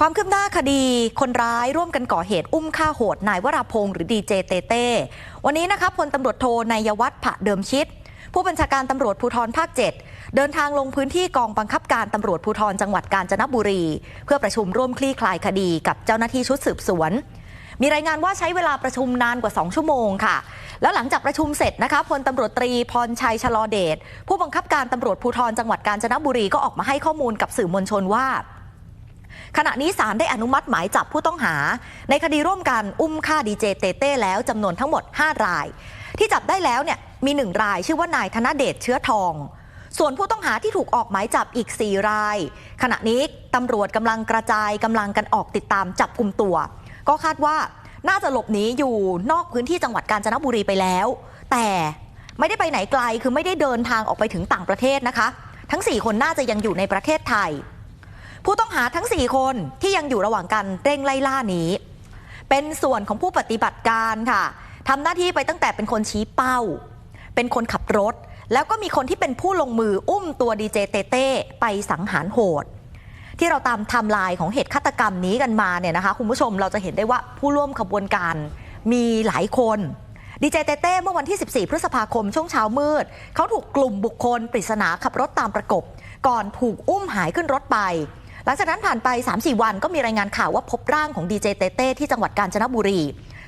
ความคืบหน้าคดีคนร้ายร่วมกันก่อเหตุอุ้มฆ่าโหด นายวราพงศ์หรือดีเจเตเต้วันนี้นะคะพลตำรวจโทนายวัฒน์ผะเดิมชิด ผู้บัญชาการตำรวจภูธรภาค 7 เดินทางลงพื้นที่กองบังคับการตำรวจภูธรจังหวัดกาญจนบุรี เพื่อประชุมร่วมคลี่คลายคดีกับเจ้าหน้าที่ชุดสืบสวน มีรายงานว่าใช้เวลาประชุมนานกว่า 2 ชั่วโมงค่ะ แล้วหลังจากประชุมเสร็จนะคะพลตำรวจตรีพรชัยชลอเดชผู้บังคับการตำรวจภูธรจังหวัดกาญจนบุรีก็ออกมาให้ข้อมูลกับสื่อมวลชนว่า ขณะนี้ศาลได้อนุมัติหมายจับผู้ต้องหา ในคดีร่วมกันอุ้มฆ่าดีเจเตเต้แล้วจำนวนทั้งหมด 5 ราย ที่จับได้แล้วเนี่ยมี1รายชื่อว่านายธนเดชเชื้อทอง ส่วนผู้ต้องหาที่ถูกออกหมายจับอีก 4 ราย ขณะนี้ตำรวจกำลังกระจายกำลังกันออกติดตามจับกลุ่มตัว ก็คาดว่าน่าจะหลบหนีอยู่นอกพื้นที่จังหวัดกาญจนบุรีไปแล้ว แต่ไม่ได้ไปไหนไกลคือไม่ได้เดินทางออกไปถึงต่างประเทศนะคะ ทั้ง 4 คนน่าจะยังอยู่ในประเทศไทย ผู้ต้องหาทั้ง 4 คนที่ยังอยู่ระหว่างการเร่งไล่ล่านี้ เป็นส่วนของผู้ปฏิบัติการค่ะทำหน้าที่ไปตั้งแต่เป็นคนชี้เป้า เป็นคนขับรถ แล้วก็มีคนที่เป็นผู้ลงมืออุ้มตัวดีเจเตเต้ไปสังหารโหด ที่เราตามไทม์ไลน์ของเหตุฆาตกรรมนี้กันมาเนี่ยนะคะคุณผู้ชมเราจะเห็นได้ว่าผู้ร่วมขบวนการมีหลายคนดีเจเตเต้เมื่อวันที่ 14 พฤษภาคมช่วงเช้ามืด เขาถูกกลุ่มบุคคลปริศนาขับรถตามประกบ ก่อนถูกอุ้มหายขึ้นรถไป หลังจากนั้นผ่านไป 3-4 วันก็มีรายงานข่าวว่าพบร่างของดีเจเตเต้ที่จังหวัดกาญจนบุรี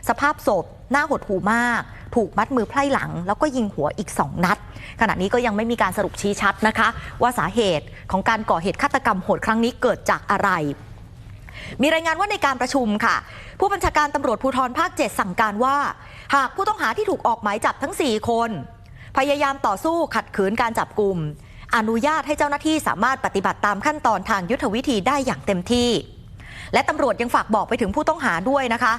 สภาพศพหน้าหดหูมาก ถูกมัดมือไพร่หลัง แล้วก็ยิงหัวอีก 2 นัด ขณะนี้ก็ยังไม่มีการสรุปชี้ชัดนะคะ ว่าสาเหตุของการก่อเหตุฆาตกรรมโหดครั้งนี้เกิดจากอะไรมีรายงานว่าในการประชุมค่ะ ผู้บัญชาการตำรวจภูธรภาค 7 สั่งการว่า หากผู้ต้องหาที่ถูกออกหมายจับทั้ง 4 คน พยายามต่อสู้ขัดขืนการจับกลุ่ม อนุญาตให้เจ้าหน้าที่สามารถปฏิบัติตามขั้นตอนทางยุทธวิธีได้อย่างเต็มที่ และตำรวจยังฝากบอกไปถึงผู้ต้องหาด้วยนะคะ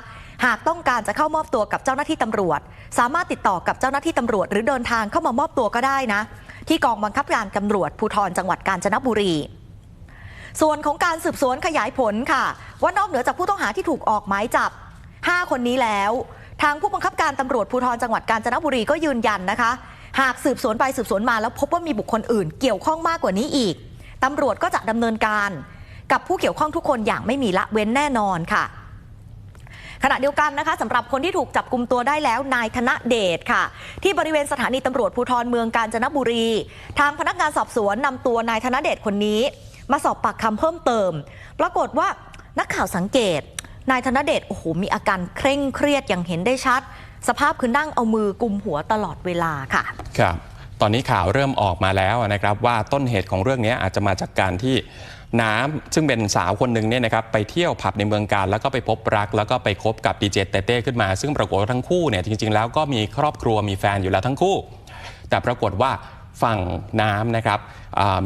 หากต้องการจะเข้ามอบตัวกับเจ้าหน้าที่ตำรวจ สามารถติดต่อกับเจ้าหน้าที่ตำรวจ หรือเดินทางเข้ามามอบตัวก็ได้นะ ที่กองบังคับการตำรวจภูธรจังหวัดกาญจนบุรีส่วนของการสืบสวนขยายผลค่ะ ว่านอกเหนือจากผู้ต้องหาที่ถูกออกหมายจับ 5 คนนี้แล้ว ทางผู้บังคับการตำรวจภูธรจังหวัดกาญจนบุรีก็ยืนยันนะคะ หากสืบสวนไปสืบสวนมาแล้วพบว่ามีบุคคลอื่น เกี่ยวข้องมากกว่านี้อีกตำรวจก็จะดำเนินการกับผู้เกี่ยวข้องทุกคนอย่างไม่มีละเว้นแน่นอนค่ะ ขณะเดียวกันนะคะสำหรับคนที่ถูกจับกลุมตัวได้แล้วนายธนเดชค่ะ ที่บริเวณสถานีตำรวจภูธรเมืองกาญจนบุรี ทางพนักงานสอบสวนนำตัวนายธนเดชคนนี้ มาสอบปากคำเพิ่มเติม ปรากฏว่านักข่าวสังเกต นายธนเดชโอ้โหมีอาการเคร่งเครียดอย่างเห็นได้ชัด สภาพคือนั่งเอามือกุมหัวตลอดเวลาค่ะ ครับ ตอนนี้ข่าวเริ่มออกมาแล้วนะครับ ว่าต้นเหตุของเรื่องนี้อาจจะมาจากการที่น้ำซึ่งเป็นสาวคนหนึ่งเนี่ยนะครับไปเที่ยวผับในเมืองการ แล้วก็ไปพบรัก แล้วก็ไปคบกับดีเจเต้เต้ขึ้นมา ซึ่งปรากฏว่าทั้งคู่เนี่ยจริง ๆ แล้วก็มีครอบครัวมีแฟนอยู่แล้วทั้งคู่ แต่ปรากฏว่าฝั่งน้ำนะครับ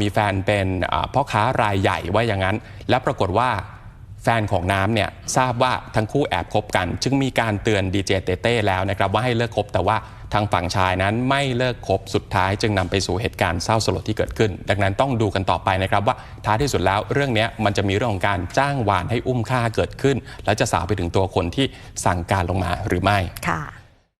มีแฟนเป็นพ่อค้ารายใหญ่ว่าอย่างนั้น และปรากฏว่า แฟนของน้ำเนี่ยทราบว่าทั้งคู่แอบคบกัน จึงมีการเตือนดีเจเต้เต้แล้วนะครับว่าให้เลิกคบแต่ว่าทางฝั่งชายนั้นไม่เลิกคบสุดท้าย จึงนำไปสู่เหตุการณ์เศร้าสลดที่เกิดขึ้น ดังนั้นต้องดูกันต่อไปนะครับว่าท้ายที่สุดแล้วเรื่องนี้มันจะมีเรื่องของการจ้างวานให้อุ้มฆ่าเกิดขึ้น และจะสาวไปถึงตัวคนที่สั่งการลงมาหรือไม่ค่ะ